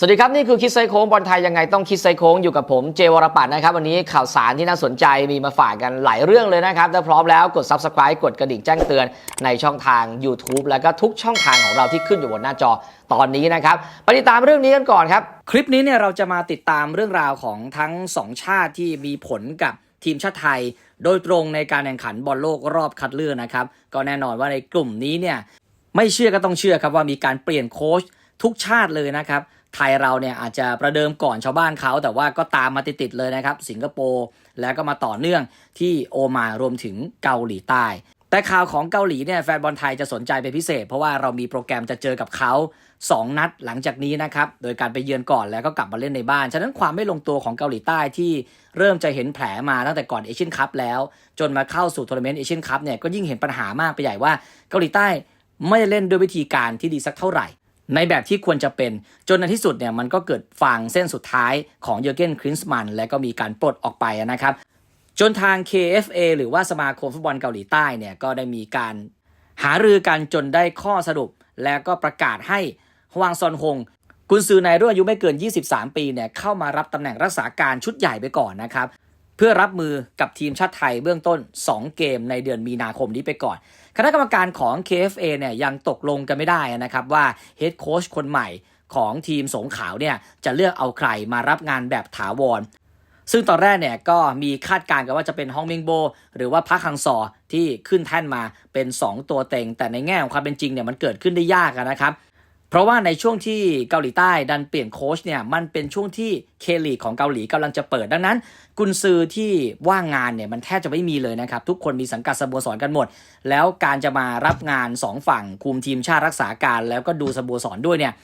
สวัสดีครับ นี่คือคิดไซโค้งบอลไทยยังไงต้องคิดไซโค้งอยู่กับผมเจวรปัตรนะครับ วันนี้ข่าวสารที่น่าสนใจมีมาฝากกันหลายเรื่องเลยนะครับ ถ้าพร้อมแล้วกด Subscribe กดกระดิ่งแจ้งเตือนในช่องทาง YouTube แล้วก็ทุกช่องทางของเราที่ขึ้นอยู่บนหน้าจอตอนนี้นะครับไปติดตามเรื่องนี้กันก่อนครับ คลิปนี้เนี่ยเราจะมาติดตามเรื่องราวของทั้งสองชาติที่มีผลกับทีมชาติไทย โดยตรงในการแข่งขันบอลโลกรอบคัดเลือกนะครับก็แน่นอนว่าในกลุ่มนี้เนี่ยไม่เชื่อก็ต้องเชื่อครับว่ามีการเปลี่ยนโค้ชทุกชาติเลยนะครับ ไทยเราเนี่ยอาจจะประเดิมก่อนชาวบ้านเขา แต่ว่าก็ตามมาติดๆเลยนะครับ สิงคโปร์แล้วก็มาต่อเนื่องที่โอมารวมถึงเกาหลีใต้ แต่ข่าวของเกาหลีเนี่ยแฟนบอลไทยจะสนใจเป็นพิเศษ เพราะว่าเรามีโปรแกรมจะเจอกับเขา 2 นัดหลังจากนี้นะครับโดยการไปเยือนก่อนแล้วก็กลับมาเล่นในบ้าน ฉะนั้นความไม่ลงตัวของเกาหลีใต้ที่เริ่มจะเห็นแผลมาตั้งแต่ก่อนเอเชียนคัพแล้ว จนมาเข้าสู่ทัวร์นาเมนต์เอเชียนคัพเนี่ยก็ยิ่งเห็นปัญหามากไปใหญ่ว่าเกาหลีใต้ไม่ได้เล่นด้วยวิธีการที่ดีสักเท่าไหร่ ในแบบที่ควรจะเป็นจนในที่สุดเนี่ยมันก็เกิดฟางเส้นสุดท้ายของเยอร์เกนครินส์มัน และก็มีการปลดออกไปนะครับ จนทาง KFA หรือว่าสมาคมฟุตบอลเกาหลีใต้เนี่ยก็ได้มีการหารือกันจนได้ข้อสรุป แล้วก็ประกาศให้ฮวางซอนฮงกุนซือในรุ่นอายุไม่เกิน 23 ปีเนี่ยเข้ามารับตำแหน่งรักษาการชุดใหญ่ไปก่อนนะครับ เพื่อรับมือกับทีมชาติไทยเบื้องต้น 2 เกมในเดือนมีนาคมนี้ไปก่อน คณะกรรมการของ KFA เนี่ยยังตกลงกันไม่ได้นะครับว่าเฮดโค้ชคนใหม่ของทีมสงขาวเนี่ยจะเลือกเอาใครมารับงานแบบถาวร ซึ่งตอนแรกเนี่ยก็มีคาดการณ์กันว่าจะเป็นฮองมิงโบ หรือว่าพักฮังซอที่ขึ้นแท่นมาเป็น 2 ตัวเต็ง แต่ในแง่ของความเป็นจริงเนี่ยมันเกิดขึ้นได้ยากนะครับ เพราะว่าในช่วงที่เกาหลีใต้ดันเปลี่ยนโค้ชเนี่ยมันเป็นช่วงที่เคลีของเกาหลีกำลังจะเปิดดังนั้น กุนซือที่ว่างงานเนี่ยมันแทบจะไม่มีเลยนะครับ ทุกคนมีสังกัดสโมสรกันหมด แล้วการจะมารับงาน 2 ฝั่งคุมทีมชาติรักษาการ แล้วก็ดูสโมสรด้วยเนี่ย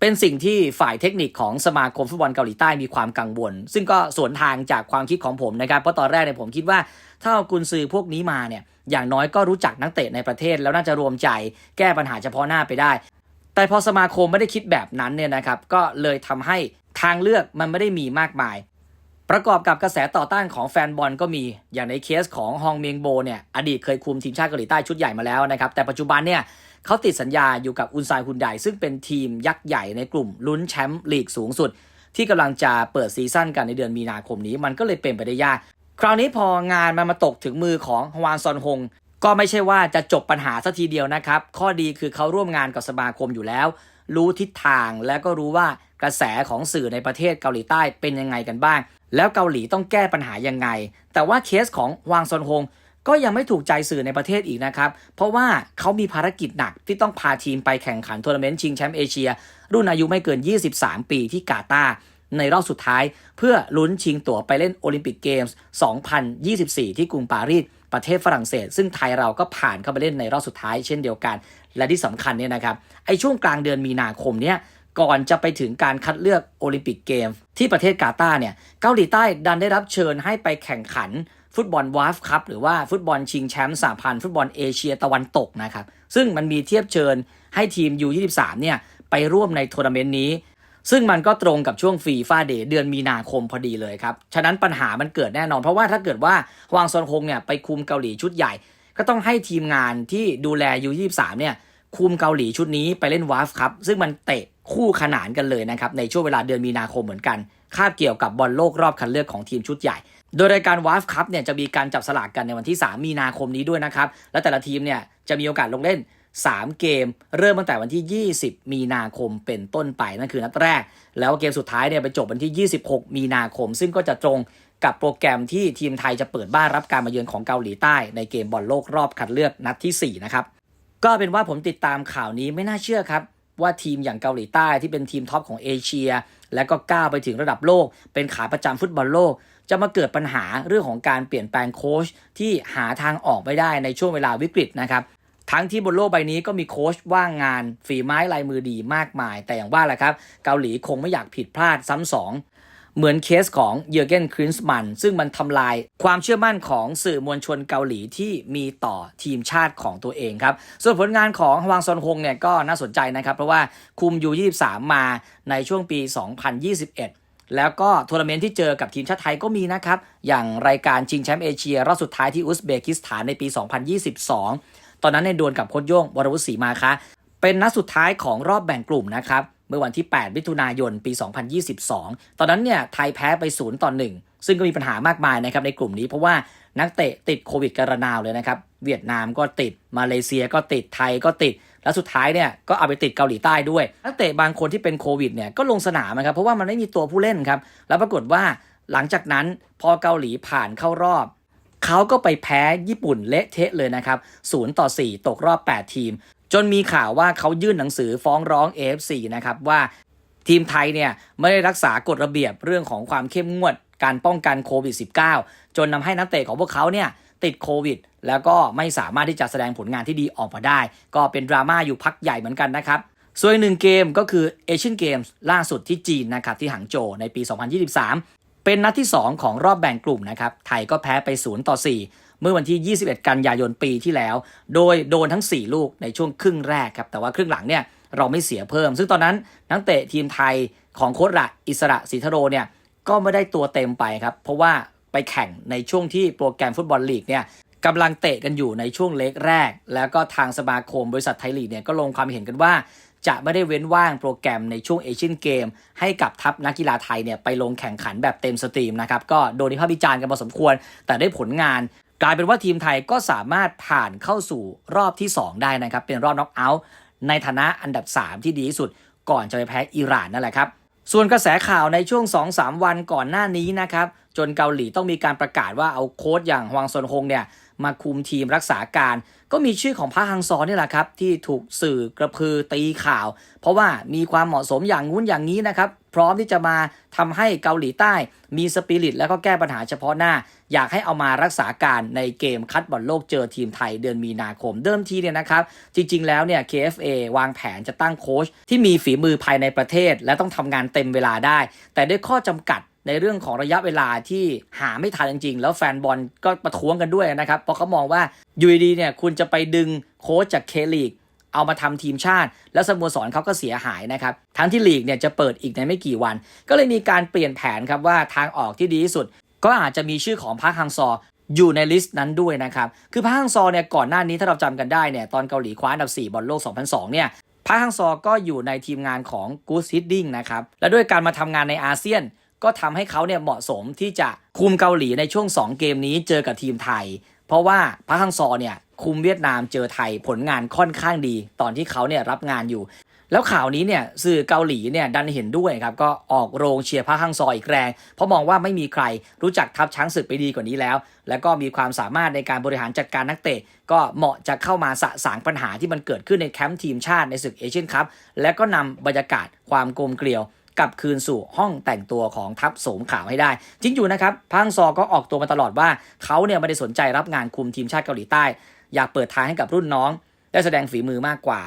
เป็นสิ่งที่ฝ่ายเทคนิคของสมาคมฟุตบอลเกาหลีใต้มีความกังวล ซึ่งก็สวนทางจากความคิดของผมนะครับเพราะตอนแรกเนี่ยผมคิดว่าถ้าเอากุนซือพวกนี้มาเนี่ยอย่างน้อยก็รู้จักนักเตะในประเทศแล้วน่าจะรวมใจแก้ปัญหาเฉพาะหน้าไปได้ แต่พอสมาคมไม่ได้คิดแบบนั้นเนี่ยนะครับ ก็เลยทำให้ทางเลือกมันไม่ได้มีมากมาย ประกอบกับกระแสต่อต้านของแฟนบอลก็มี อย่างในเคสของฮองเมียงโบเนี่ย อดีตเคยคุมทีมชาติเกาหลีใต้ชุดใหญ่มาแล้วนะครับ แต่ปัจจุบันเนี่ยเขาติดสัญญาอยู่กับอุนไซฮุนไดซึ่งเป็นทีมยักษ์ใหญ่ในกลุ่มลุ้นแชมป์ลีกสูงสุด ที่กำลังจะเปิดซีซั่นกันในเดือนมีนาคมนี้ มันก็เลยเป็นไปได้ยาก คราวนี้พองานมันมาตกถึงมือของฮวานซอนฮง ก็ไม่ใช่ว่าจะจบปัญหาสัทีเดียวนะครับ ข้อดีคือเขาร่วมงานกับสมาคมอยู่แล้ว รู้ทิศทางและก็รู้ว่ากระแสของสื่อในประเทศเกาหลีใต้เป็นยังไงกันบ้าง แล้วเกาหลีต้องแก้ปัญหายังไง แต่ว่าเคสของวางซอนฮงก็ยังไม่ถูกใจสื่อในประเทศอีกนะครับ เพราะว่าเขามีภารกิจหนักที่ต้องพาทีมไปแข่งขันทัวร์นาเมนต์ชิงแชมป์เอเชีย รุ่นอายุไม่เกิน 23 ปีที่กาตาร์ในรอบสุดท้าย เพื่อลุ้นชิงตั๋วไปเล่นโอลิมปิกเกมส์ 2024 ที่กรุงปารีส ประเทศฝรั่งเศส ซึ่งไทยเราก็ผ่านเข้าไปเล่นในรอบสุดท้ายเช่นเดียวกัน และที่สำคัญเนี่ยนะครับไอช่วงกลางเดือนมีนาคมเนี่ยก่อนจะไปถึงการคัดเลือกโอลิมปิกเกม ที่ประเทศกาตาร์เนี่ยเกาหลีใต้ดันได้รับเชิญให้ไปแข่งขันฟุตบอลวาฟคัพหรือว่าฟุตบอลชิงแชมป์สหพันธ์ฟุตบอลเอเชียตะวันตกนะครับซึ่งมันมีเทียบเชิญให้ทีม U23 เนี่ยไปร่วมในทัวร์นาเมนต์นี้ ซึ่งมันก็ตรงกับช่วงฟีฟ่าเดย์เดือนมีนาคมพอดีเลยครับ ฉะนั้นปัญหามันเกิดแน่นอน เพราะว่าถ้าเกิดว่าฮวางซอนฮงเนี่ยไปคุมเกาหลีชุดใหญ่ ก็ต้องให้ทีมงานที่ดูแล U23 เนี่ยคุมเกาหลีชุดนี้ไปเล่นวาฟครับ ซึ่งมันเตะคู่ขนานกันเลยนะครับ ในช่วงเวลาเดือนมีนาคมเหมือนกัน คาบเกี่ยวกับบอลโลกรอบคัดเลือกของทีมชุดใหญ่ โดยรายการวาฟคัพเนี่ยจะมีการจับสลากกันในวันที่ 3 มีนาคมนี้ด้วยนะครับ และแต่ละทีมเนี่ยจะมีโอกาสลงเล่น 3 เกม เริ่มตั้งแต่วันที่ 20 มีนาคมเป็นต้นไปนั่นคือนัดแรก แล้วเกมสุดท้ายเนี่ยไปจบวันที่ 26 มีนาคม ซึ่งก็จะตรงกับโปรแกรมที่ทีมไทยจะเปิดบ้านรับการมาเยือนของเกาหลีใต้ในเกมบอลโลกรอบคัดเลือกนัดที่ 4 นะครับก็เป็นว่าผมติดตามข่าวนี้ไม่น่าเชื่อครับ ว่าทีมอย่างเกาหลีใต้ที่เป็นทีมท็อปของเอเชีย และก็ก้าวไปถึงระดับโลก เป็นขาประจำฟุตบอลโลก จะมาเกิดปัญหาเรื่องของการเปลี่ยนแปลงโค้ชที่หาทางออกไม่ได้ในช่วงเวลาวิกฤตนะครับ ทั้งที่บนโลกใบนี้ก็มีโค้ชว่างงานฝีไม้ลายมือดีมากมาย แต่อย่างว่าแหละครับ เกาหลีคงไม่อยากผิดพลาดซ้ำสองเหมือนเคสของเยอร์เกนครินส์มัน ซึ่งมันทำลายความเชื่อมั่นของสื่อมวลชนเกาหลีที่มีต่อทีมชาติของตัวเองครับ ส่วนผลงานของฮวางซอนฮงเนี่ยก็น่าสนใจนะครับ เพราะว่าคุมยู23 มาในช่วงปี 2021 แล้วก็ทัวร์นาเมนต์ที่เจอกับทีมชาติไทยก็มีนะครับ อย่างรายการชิงแชมป์เอเชียรอบสุดท้ายที่อุซเบกิสถานในปี 2022 ตอนนั้นในดวลกับโค้ชโย่งวรวุฒิศรีมาคะ เป็นนัดสุดท้ายของรอบแบ่งกลุ่มนะครับเมื่อวันที่ 8 มิถุนายน ปี 2022 ตอนนั้นเนี่ยไทยแพ้ไป0ต่อ1ซึ่งก็มีปัญหามากมายนะครับในกลุ่มนี้เพราะว่านักเตะติดโควิดกระนาวเลยนะครับ เวียดนามก็ติด มาเลเซียก็ติด ไทยก็ติด แล้วสุดท้ายเนี่ยก็เอาไปติดเกาหลีใต้ด้วย นักเตะบางคนที่เป็นโควิดเนี่ยก็ลงสนามนะครับ เพราะว่ามันไม่มีตัวผู้เล่นครับ แล้วปรากฏว่าหลังจากนั้นพอเกาหลีผ่านเข้ารอบ เขาก็ไปแพ้ญี่ปุ่นเละเทะเลยนะครับ0ต่อ 4 ตกรอบ 8 ทีม จนมีข่าวว่าเขายื่นหนังสือฟ้องร้อง AFC นะครับว่าทีมไทยเนี่ยไม่ได้รักษากฎระเบียบเรื่องของความเข้มงวดการป้องกันโควิด -19 จนทำให้นักเตะของพวกเขาเนี่ยติดโควิด แล้วก็ไม่สามารถที่จะแสดงผลงานที่ดีออกมาได้ ก็เป็นดราม่าอยู่พักใหญ่เหมือนกันนะครับส่วนหนึ่งเกมก็คือเอเชียนเกมส์ล่าสุดที่จีนนะครับที่หางโจวในปี 2023 เป็นนัดที่ 2 ของรอบแบ่งกลุ่มนะครับ ไทยก็แพ้ไป 0 ต่อ 4 เมื่อวันที่ 21 กันยายนปีที่แล้ว โดยโดนทั้ง 4 ลูกในช่วงครึ่งแรกครับ แต่ว่าครึ่งหลังเนี่ยเราไม่เสียเพิ่ม ซึ่งตอนนั้นนักเตะทีมไทยของโค้ชระอิสระศรีทโรเนี่ยก็ไม่ได้ตัวเต็มไปครับ เพราะว่าไปแข่งในช่วงที่โปรแกรมฟุตบอลลีกเนี่ยกำลังเตะกันอยู่ในช่วงเล็กแรก แล้วก็ทางสมาคมบริษัทไทยลีกเนี่ยก็ลงความเห็นกันว่า จะไม่ได้เว้นว่างโปรแกรมในช่วงเอเชียนเกม ให้กับทัพนักกีฬาไทยเนี่ยไปลงแข่งขันแบบเต็มสตรีมนะครับก็โดนวิพากษ์วิจารณ์กันพอสมควร แต่ได้ผลงานกลายเป็นว่าทีมไทยก็สามารถผ่านเข้าสู่รอบที่ 2 ได้นะครับ เป็นรอบน็อกเอาท์ในฐานะอันดับ 3 ที่ดีที่สุด ก่อนจะไปแพ้อิหร่านนั่นแหละครับ ส่วนกระแสข่าวในช่วง 2-3 วันก่อนหน้านี้นะครับ จนเกาหลีต้องมีการประกาศว่าเอาโค้ชอย่างฮวางซนฮงเนี่ย มาคุมทีมรักษาการ ก็มีชื่อของพระฮังซอนี่แหละครับที่ถูกสื่อกระพือตีข่าว เพราะว่ามีความเหมาะสมอย่างงู้นอย่างนี้นะครับพร้อมที่จะมาทำให้เกาหลีใต้ มีสปิริตแล้วก็แก้ปัญหาเฉพาะหน้า อยากให้เอามารักษาการในเกมคัดบอลโลกเจอทีมไทยเดือนมีนาคม เดิมทีเนี่ยนะครับ จริง ๆ แล้วเนี่ย KFA วางแผนจะตั้งโค้ชที่มีฝีมือภายในประเทศ และต้องทำงานเต็มเวลาได้ แต่ด้วยข้อจำกัด ในเรื่องของระยะเวลาที่หาไม่ทันจริงๆ แล้วแฟนบอลก็ประท้วงกันด้วยนะครับ เพราะเขามองว่ายูดีเนี่ยคุณจะไปดึงโค้ชจากเคลีกเอามาทำทีมชาติ แล้วสโมสรเขาก็เสียหายนะครับ ทั้งที่ลีกเนี่ยจะเปิดอีกในไม่กี่วัน ก็เลยมีการเปลี่ยนแผนครับว่าทางออกที่ดีที่สุด ก็อาจจะมีชื่อของพาร์คฮังซออยู่ในลิสต์นั้นด้วยนะครับ คือพาร์คฮังซอเนี่ยก่อนหน้านี้ถ้าเราจำกันได้เนี่ยตอนเกาหลีคว้าอันดับ 4 บอลโลก 2002 เนี่ยพาร์คฮังซอก็อยู่ในทีมงานของกูสฮิดดิ้งนะครับ และด้วยการมาทำงานในอาเซียน ก็ทำให้เขาเนี่ยเหมาะสมที่จะคุมเกาหลีในช่วง 2 เกมนี้เจอกับทีมไทย เพราะว่าพร์คฮังซอเนี่ยคุมเวียดนามเจอไทยผลงานค่อนข้างดี ตอนที่เขาเนี่ยรับงานอยู่ แล้วข่าวนี้เนี่ยสื่อเกาหลีเนี่ยดันเห็นด้วยครับก็ออกโรงเชียร์พร์คฮังซออีกแรง เพราะมองว่าไม่มีใครรู้จักทัพช้างศึกไปดีกว่านี้แล้ว แล้วก็มีความสามารถในการบริหารจัดการนักเตะ ก็เหมาะจะเข้ามาสะสางปัญหาที่มันเกิดขึ้นในแคมป์ทีมชาติในศึกเอเชียนคัพและก็นำบรรยากาศความกลมเกลียว กลับคืนสู่ห้องแต่งตัวของทัพโสมขาวให้ได้ จริงอยู่นะครับพังซอก็ออกตัวมาตลอดว่าเขาเนี่ยไม่ได้สนใจรับงานคุมทีมชาติเกาหลีใต้ อยากเปิดทางให้กับรุ่นน้อง ได้แสดงฝีมือมากกว่า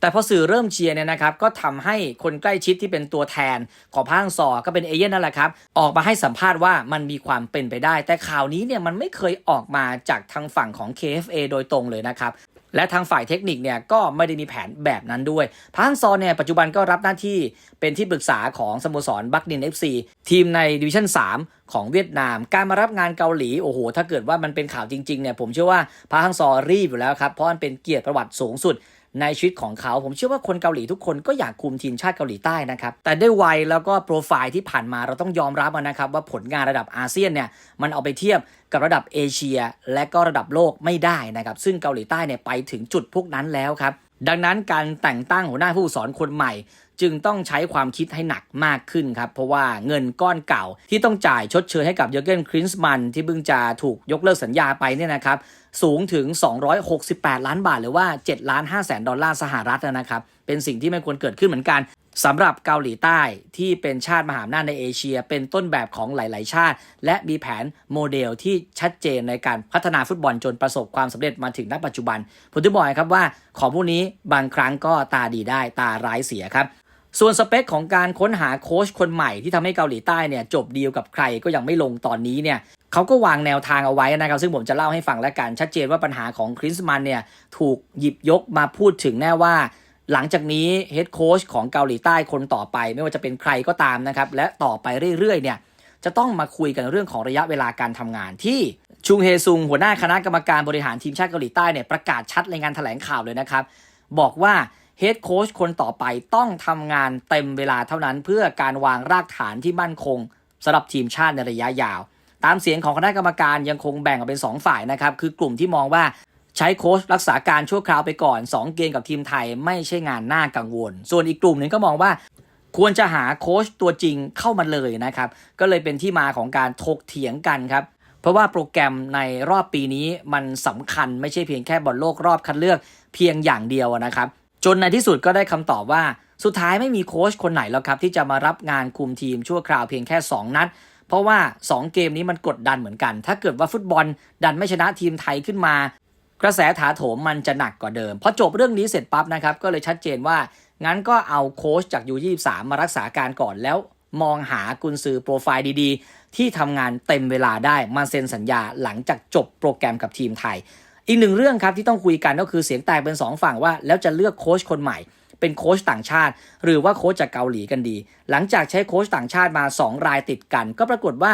แต่พอสื่อเริ่มเชียร์เนี่ยนะครับก็ทำให้คนใกล้ชิดที่เป็นตัวแทนของพังซอก็เป็นเอเย่นนั่นแหละครับออกมาให้สัมภาษณ์ว่ามันมีความเป็นไปได้ แต่ข่าวนี้เนี่ยมันไม่เคยออกมาจากทางฝั่งของ KFA โดยตรงเลยนะครับ และทางฝ่ายเทคนิคเนี่ยก็ไม่ได้มีแผนแบบนั้นด้วยพาฮังซอเนี่ยปัจจุบันก็รับหน้าที่เป็นที่ปรึกษาของสโมสรบักนิน FC ทีมในดิวิชั่น 3 ของเวียดนาม การมารับงานเกาหลีโอ้โห ถ้าเกิดว่ามันเป็นข่าวจริงๆเนี่ยผมเชื่อว่าพาฮังซอรีบอยู่แล้วครับเพราะมันเป็นเกียรติประวัติสูงสุด ในชีวิตของเขา ผมเชื่อว่าคนเกาหลีทุกคนก็อยากคุมทีมชาติเกาหลีใต้นะครับ แต่ด้วยวัยแล้วก็โปรไฟล์ที่ผ่านมาเราต้องยอมรับนะครับ ว่าผลงานระดับอาเซียนเนี่ยมันเอาไปเทียบกับระดับเอเชีย และก็ระดับโลกไม่ได้นะครับ ซึ่งเกาหลีใต้เนี่ยไปถึงจุดพวกนั้นแล้วครับ ดังนั้นการแต่งตั้งหัวหน้าผู้สอนคนใหม่ จึงต้องใช้ความคิดให้หนักมากขึ้นครับ เพราะว่าเงินก้อนเก่าที่ต้องจ่ายชดเชยให้กับเยอร์เกนครินส์มันที่เพิ่งจะถูกยกเลิกสัญญาไปเนี่ยนะครับสูงถึง 268 ล้านบาท หรือว่า7ล้าน5แสนดอลลาร์สหรัฐนะครับ เป็นสิ่งที่ไม่ควรเกิดขึ้นเหมือนกัน สำหรับเกาหลีใต้ที่เป็นชาติมหาอำนาจในเอเชีย เป็นต้นแบบของหลาย ๆ ชาติ และมีแผนโมเดลที่ชัดเจนในการพัฒนาฟุตบอลจนประสบความสำเร็จมาถึงณปัจจุบันผมจะบอกครับว่าของพวกนี้บางครั้งก็ตาดีได้ตาร้ายเสียครับ ส่วนสเปคของการค้นหาโค้ชคนใหม่ที่ทำให้เกาหลีใต้เนี่ยจบดีลกับใครก็ยังไม่ลงตอนนี้เนี่ยเขาก็วางแนวทางเอาไว้นะครับ ซึ่งผมจะเล่าให้ฟังและกันชัดเจนว่าปัญหาของคริสมันเนี่ยถูกหยิบยกมาพูดถึงแน่ว่า หลังจากนี้เฮดโค้ชของเกาหลีใต้คนต่อไป ไม่ว่าจะเป็นใครก็ตามนะครับ และต่อไปเรื่อยๆเนี่ยจะต้องมาคุยกันเรื่องของระยะเวลาการทำงานที่ชุงเฮซุงหัวหน้าคณะกรรมการบริหารทีมชาติเกาหลีใต้เนี่ยประกาศชัดในงานแถลงข่าวเลยนะครับ บอกว่าเฮดโค้ชคนต่อไปต้องทำงานเต็มเวลาเท่านั้น เพื่อการวางรากฐานที่มั่นคงสำหรับทีมชาติในระยะยาว ตามเสียงของคณะกรรมการยังคงแบ่งออกเป็น 2 ฝ่ายนะครับ คือกลุ่มที่มองว่า ใช้โค้ชรักษาการชั่วคราวไปก่อน 2 เกมกับทีมไทยไม่ใช่งานหน่ากังวล ส่วนอีกกลุ่มหนึ่งก็มองว่าควรจะหาโค้ชตัวจริงเข้ามาเลยนะครับ ก็เลยเป็นที่มาของการถกเถียงกันครับ เพราะว่าโปรแกรมในรอบปีนี้มันสำคัญไม่ใช่เพียงแค่บอลโลกรอบคัดเลือกเพียงอย่างเดียวนะครับ จนในที่สุดก็ได้คำตอบว่าสุดท้ายไม่มีโค้ชคนไหนแล้วครับ ที่จะมารับงานคุมทีมชั่วคราวเพียงแค่ 2 นัด เพราะว่า 2 เกมนี้มันกดดันเหมือนกัน ถ้าเกิดว่าฟุตบอลดันไม่ชนะทีมไทยขึ้นมา กระแสถาโถมมันจะหนักกว่าเดิมพอจบเรื่องนี้เสร็จปั๊บนะครับก็เลยชัดเจนว่างั้นก็เอาโค้ชจากยู23มมารักษาการก่อนแล้วมองหากุนซือโปรไฟล์ดีๆ ที่ทำงานเต็มเวลาได้มาเซ็นสัญญาหลังจากจบโปรแกรมกับทีมไทย อีกหนึ่งเรื่องครับที่ต้องคุยกันก็คือเสียงแตกเป็นสองฝั่งว่า แล้วจะเลือกโค้ชคนใหม่ เป็นโค้ชต่างชาติ หรือว่าโค้ชจากเกาหลีกันดี หลังจากใช้โค้ชต่างชาติมา 2 รายติดกัน ก็ปรากฏว่า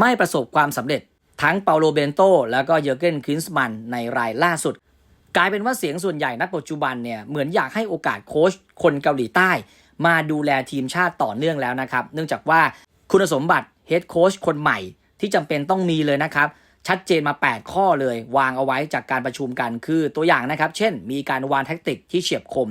ไม่ประสบความสำเร็จ ทั้งเปาโลเบนโตแล้วก็เยอร์เกนคินส์มันในรายล่าสุด กลายเป็นว่าเสียงส่วนใหญ่ณปัจจุบันเนี่ยเหมือนอยากให้โอกาสโค้ชคนเกาหลีใต้ มาดูแลทีมชาติต่อเนื่องแล้วนะครับ เนื่องจากว่าคุณสมบัติเฮดโค้ชคนใหม่ที่จำเป็นต้องมีเลยนะครับ ชัดเจนมา 8 ข้อเลยวางเอาไว้จากการประชุมกันคือตัวอย่างนะครับ เช่น มีการวางแท็กติกที่เฉียบคม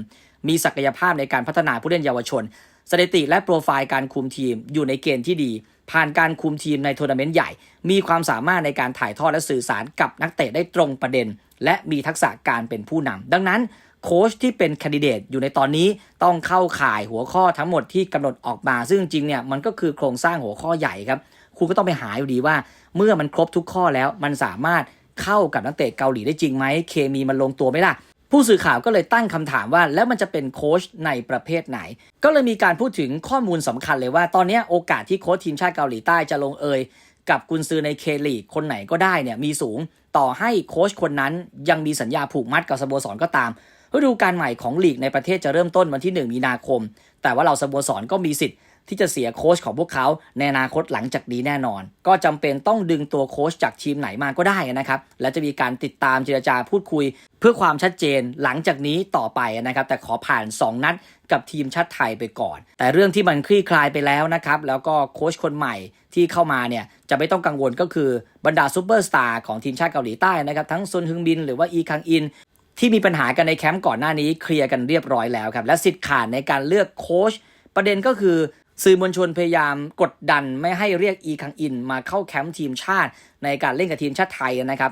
มีศักยภาพในการพัฒนาผู้เล่นเยาวชน สถิติและโปรไฟล์การคุมทีมอยู่ในเกณฑ์ที่ดี ผ่านการคุมทีมในทัวร์นาเมนต์ใหญ่ มีความสามารถในการถ่ายทอดและสื่อสารกับนักเตะได้ตรงประเด็น และมีทักษะการเป็นผู้นำดังนั้นโค้ชที่เป็นคนดิเดตอยู่ในตอนนี้ต้องเข้าข่ายหัวข้อทั้งหมดที่กำหนดออกมา ซึ่งจริงเนี่ยมันก็คือโครงสร้างหัวข้อใหญ่ครับคุณก็ต้องไปหาอยู่ดีว่า เมื่อมันครบทุกข้อแล้วมันสามารถเข้ากับนักเตะเกาหลีได้จริงไหมเคมีมันลงตัวไหมล่ะ ผู้สื่อข่าวก็เลยตั้งคำถามว่า แล้วมันจะเป็นโค้ชในประเภทไหน ก็เลยมีการพูดถึงข้อมูลสำคัญเลยว่า ตอนนี้โอกาสที่โค้ชทีมชาติเกาหลีใต้จะลงเอยกับกุนซือในเคลีกคนไหนก็ได้เนี่ยมีสูงต่อให้โค้ชคนนั้นยังมีสัญญาผูกมัดกับสโมสรก็ตามฤดูกาลใหม่ของลีกในประเทศจะเริ่มต้นวันที่ 1 มีนาคม แต่ว่าเราสโมสรก็มีสิทธิ์ที่จะเสียโค้ชของพวกเขาในอนาคตหลังจากนี้แน่นอน ก็จำเป็นต้องดึงตัวโค้ชจากทีมไหนมาก็ได้นะครับ และจะมีการติดตามเจรจาพูดคุย เพื่อความชัดเจนหลังจากนี้ต่อไปนะครับ แต่ขอผ่าน 2 นัดกับทีมชาติไทยไปก่อน แต่เรื่องที่มันคลี่คลายไปแล้วนะครับ แล้วก็โค้ชคนใหม่ที่เข้ามาเนี่ยจะไม่ต้องกังวลก็คือบรรดาซูเปอร์สตาร์ของทีมชาติเกาหลีใต้นะครับ ทั้งซุนฮึงบินหรือว่าอีคังอิน ที่มีปัญหากันในแคมป์ก่อนหน้านี้เคลียร์กันเรียบร้อยแล้วครับและสิทธิ์ขาดในการเลือกโค้ชประเด็นก็คือสื่อมวลชนพยายามกดดันไม่ให้เรียกอีคังอิน มาเข้าแคมป์ทีมชาติในการเล่นกับทีมชาติไทยนะครับ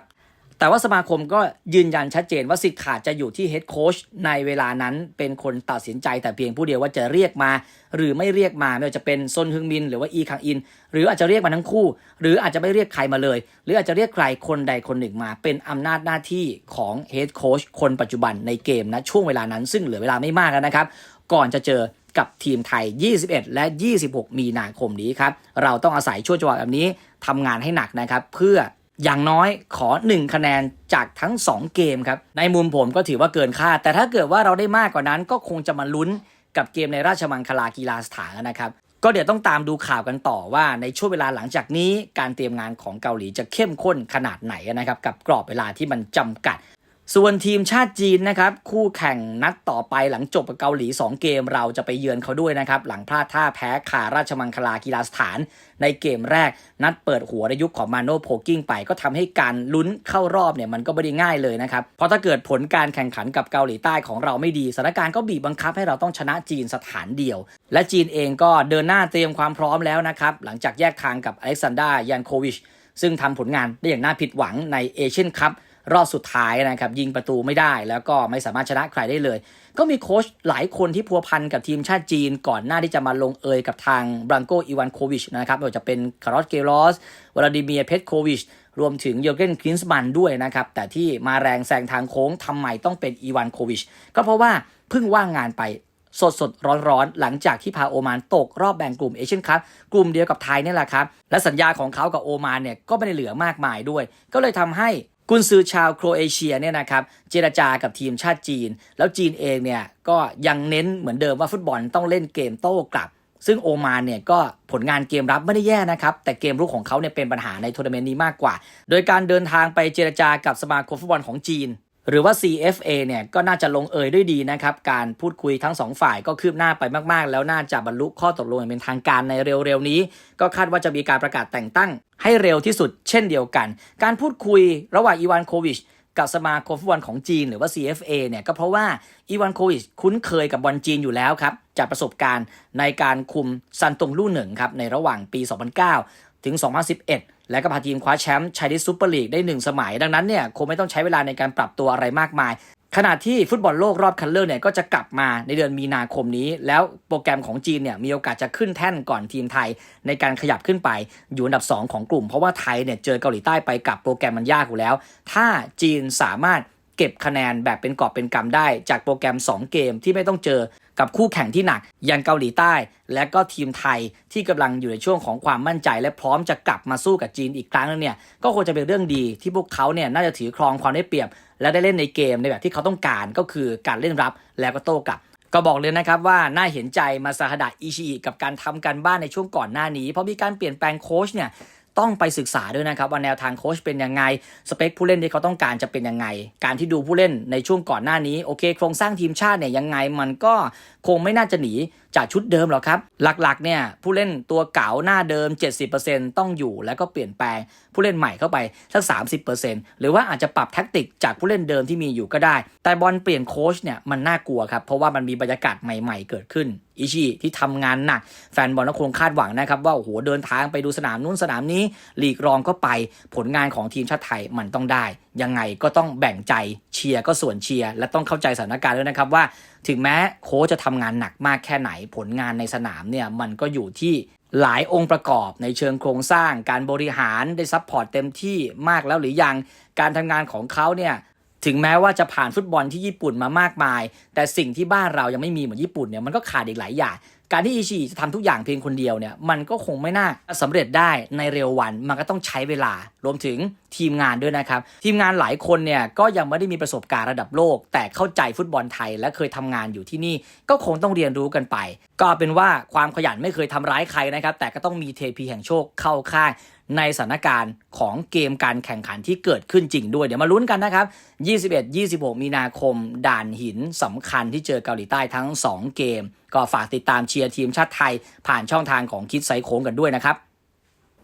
แต่ว่าสมาคมก็ยืนยันชัดเจนว่าสิทธิ์ขาดจะอยู่ที่เฮดโค้ชในเวลานั้นเป็นคนตัดสินใจแต่เพียงผู้เดียวว่าจะเรียกมา หรือไม่เรียกมาไม่ว่าจะเป็นซนฮึงมิน หรือว่าอีคังอิน หรืออาจจะเรียกมาทั้งคู่ หรืออาจจะไม่เรียกใครมาเลย หรืออาจจะเรียกใครคนใดคนหนึ่งมา เป็นอำนาจหน้าที่ของเฮดโค้ชคนปัจจุบันในเกมนะช่วงเวลานั้น ซึ่งเหลือเวลาไม่มากแล้วนะครับ ก่อนจะเจอกับทีมไทย 21 และ 26 มีนาคมนี้ครับเราต้องอาศัยช่วงจังหวะแบบนี้ทำงานให้หนักนะครับเพื่อ อย่างน้อยขอ 1 คะแนนจากทั้ง 2 เกมครับ ในมุมผมก็ถือว่าเกินคาด แต่ถ้าเกิดว่าเราได้มากกว่านั้นก็คงจะมาลุ้นกับเกมในราชมังคลากีฬาสถานนะครับ ก็เดี๋ยวต้องตามดูข่าวกันต่อว่าในช่วงเวลาหลังจากนี้ การเตรียมงานของเกาหลีจะเข้มข้นขนาดไหนนะครับ กับกรอบเวลาที่มันจำกัด ส่วนทีมชาติจีนนะครับ คู่แข่งนัดต่อไปหลังจบกับเกาหลี 2 เกมเราจะไปเยือนเขาด้วยนะครับ หลังพลาดท่าแพ้ขาราชมังคลากีฬาสถาน ในเกมแรกนัดเปิดหัวในยุคของมาโนโพกิ้งไปก็ทำให้การลุ้นเข้ารอบเนี่ยมันก็ไม่ได้ง่ายเลยนะครับ เพราะถ้าเกิดผลการแข่งขันกับเกาหลีใต้ของเราไม่ดีสถานการณ์ก็บีบบังคับให้เราต้องชนะจีนสถานเดียว และจีนเองก็เดินหน้าเตรียมความพร้อมแล้วนะครับหลังจากแยกทางกับอเล็กซานดรายันโควิชซึ่งทำผลงานได้อย่างน่าผิดหวังในเอเชียนคัพ รอบสุดท้ายนะครับ ยิงประตูไม่ได้แล้วก็ไม่สามารถชนะใครได้เลย ก็มีโค้ชหลายคนที่พัวพันกับทีมชาติจีน ก่อนหน้าที่จะมาลงเอยกับทางบรังโกอีวานโควิชนะครับไม่ว่าจะเป็นคาร์ลอสเกโรสวลาดิเมียเพตโควิชรวมถึงเยอร์เกนคลินส์มันด้วยนะครับ แต่ที่มาแรงแซงทางโค้งทำไมต้องเป็นอีวานโควิชก็เพราะว่าเพิ่งว่างงานไปสดสดร้อนร้อนหลังจากที่พาโอมานตกรอบแบ่งกลุ่มเอเชียนคัพกลุ่มเดียวกับไทยนี่แหละครับ และสัญญาของเขากับโอมานเนี่ยก็ไม่ได้เหลือมากมายด้วย ก็เลยทำให้ กุนซือชาวโครเอเชียเนี่ยนะครับเจรจากับทีมชาติจีน แล้วจีนเองเนี่ยก็ยังเน้นเหมือนเดิมว่าฟุตบอลต้องเล่นเกมโต้กลับ ซึ่งโอมานเนี่ยก็ผลงานเกมรับไม่ได้แย่นะครับ แต่เกมรุกของเขาเนี่ยเป็นปัญหาในทัวร์นาเมนต์นี้มากกว่า โดยการเดินทางไปเจรจากับสมาคมฟุตบอลของจีน หรือว่า CFA เนี่ยก็น่าจะลงเอยด้วยดีนะครับ การพูดคุยทั้งสองฝ่ายก็คืบหน้าไปมาก ๆ แล้วน่าจะบรรลุข้อตกลงอย่างเป็นทางการในเร็ว ๆ นี้ ก็คาดว่าจะมีการประกาศแต่งตั้งให้เร็วที่สุดเช่นเดียวกัน การพูดคุยระหว่างอีวานโควิชกับสมาคมฟุตบอลของจีนหรือว่า CFA เนี่ยก็เพราะว่าอีวานโควิชคุ้นเคยกับบอลจีนอยู่แล้วครับ จากประสบการณ์ในการคุมซันตงลู่หนึ่งครับในระหว่างปี 2009 ถึง 2011 และก็พาทีมคว้าแชมป์ไชนีสซูเปอร์ลีกได้หนึ่งสมัย ดังนั้นเนี่ยคงไม่ต้องใช้เวลาในการปรับตัวอะไรมากมาย ขณะที่ฟุตบอลโลกรอบคัดเลือกเนี่ยก็จะกลับมาในเดือนมีนาคมนี้ แล้วโปรแกรมของจีนเนี่ยมีโอกาสจะขึ้นแท่นก่อนทีมไทย ในการขยับขึ้นไปอยู่อันดับ 2 ของกลุ่ม เพราะว่าไทยเนี่ยเจอเกาหลีใต้ไปกับโปรแกรมมันยากอยู่แล้ว ถ้าจีนสามารถเก็บคะแนนแบบเป็นกอบเป็นกำได้ จากโปรแกรม 2 เกมที่ไม่ต้องเจอ กับคู่แข่งที่หนักอย่างเกาหลีใต้ และก็ทีมไทยที่กำลังอยู่ในช่วงของความมั่นใจ และพร้อมจะกลับมาสู้กับจีนอีกครั้งนึงเนี่ยก็คงจะเป็นเรื่องดีที่พวกเขาเนี่ยน่าจะถือครองความได้เปรียบ และได้เล่นในเกมในแบบที่เขาต้องการก็คือการเล่นรับแล้วก็โต้กลับก็บอกเลยนะครับว่าน่าเห็นใจมาซาฮดะอิชิอิกับการทำการบ้านในช่วงก่อนหน้านี้ เพราะมีการเปลี่ยนแปลงโค้ชเนี่ย ต้องไปศึกษาด้วยนะครับว่าแนวทางโค้ชเป็นยังไง สเปคผู้เล่นที่เขาต้องการจะเป็นยังไง การที่ดูผู้เล่นในช่วงก่อนหน้านี้โอเค โครงสร้างทีมชาติเนี่ยยังไงมันก็ คงไม่น่าจะหนีจากชุดเดิมหรอกครับ หลักๆเนี่ยผู้เล่นตัวเก่าหน้าเดิม 70%ต้องอยู่แล้วก็เปลี่ยนแปลงผู้เล่นใหม่เข้าไปสัก 30%หรือว่าอาจจะปรับแท็กติกจากผู้เล่นเดิมที่มีอยู่ก็ได้ แต่บอลเปลี่ยนโค้ชเนี่ยมันน่ากลัวครับ เพราะว่ามันมีบรรยากาศใหม่ๆเกิดขึ้น อิชิที่ทำงานหนัก แฟนบอลก็คงคาดหวังนะครับ ว่าโอ้โหเดินทางไปดูสนามนู้นสนามนี้หลีกรองก็ไปผลงานของทีมชาติไทยมันต้องได้ ยังไงก็ต้องแบ่งใจเชียร์ก็ส่วนเชียร์และต้องเข้าใจสถานการณ์ด้วยนะครับว่า ถึงแม้โค้ชจะทำงานหนักมากแค่ไหนผลงานในสนามเนี่ยมันก็อยู่ที่หลายองค์ประกอบในเชิงโครงสร้าง การบริหารได้ซัพพอร์ตเต็มที่มากแล้วหรือยัง การทำงานของเขาเนี่ยถึงแม้ว่าจะผ่านฟุตบอลที่ญี่ปุ่นมามากมาย แต่สิ่งที่บ้านเรายังไม่มีเหมือนญี่ปุ่นเนี่ยมันก็ขาดอีกหลายอย่าง การที่อิชิจะทำทุกอย่างเพียงคนเดียวเนี่ยมันก็คงไม่น่าสำเร็จได้ในเร็ววันมันก็ต้องใช้เวลารวมถึงทีมงานด้วยนะครับ ทีมงานหลายคนเนี่ยก็ยังไม่ได้มีประสบการณ์ระดับโลก แต่เข้าใจฟุตบอลไทยและเคยทำงานอยู่ที่นี่ก็คงต้องเรียนรู้กันไป ก็เป็นว่าความขยันไม่เคยทำร้ายใครนะครับแต่ก็ต้องมีเทพีแห่งโชคเข้าข้าง ในสถานการณ์ของเกมการแข่งขันที่เกิดขึ้นจริงด้วย เดี๋ยวมาลุ้นกันนะครับ 21-26 มีนาคม ด่านหินสำคัญที่เจอเกาหลีใต้ทั้ง 2 เกม ก็ฝากติดตามเชียร์ทีมชาติไทยผ่านช่องทางของคิดไซโค้งกันด้วยนะครับ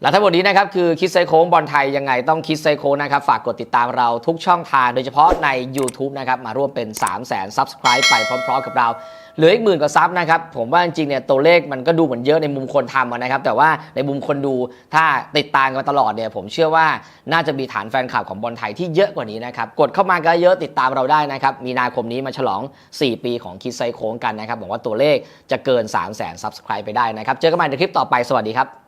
และทั้งหมดนี้นะครับคือคิดไซโค้งบอลไทยยังไงต้องคิดไซโค้งนะครับ ฝากกดติดตามเราทุกช่องทางโดยเฉพาะใน YouTube นะครับ มาร่วมเป็น 3 0 0 0 0 0 Subscribe ไปพร้อมๆกับเรา เหลืออีกหมื่นกว่าซับนะครับ ผมว่าจริงๆเนี่ยตัวเลขมันก็ดูเหมือนเยอะในมุมคนทำนะครับ แต่ว่าในมุมคนดูถ้าติดตามกันตลอดเนี่ยผมเชื่อว่าน่าจะมีฐานแฟนคลับของบอลไทยที่เยอะกว่านี้นะครับกดเข้ามาก็เยอะติดตามเราได้นะครับมีนาคมนี้มาฉลอง 4 ปีของคิดไซโค้งกันนะครับบอกว่าตัวเลขจะเกิน 3 0 0 0 0 0 Subscribe ไปได้นะครับเจอกันใหม่ในคลิปต่อไปสวัสดีครับ